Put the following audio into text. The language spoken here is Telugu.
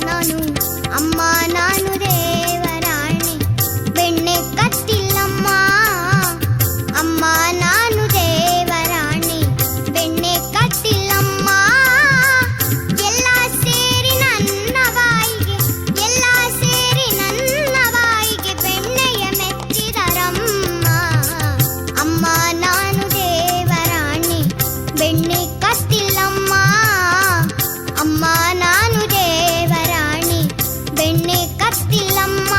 ఉన్నాను అమ్మా నా Hatilam.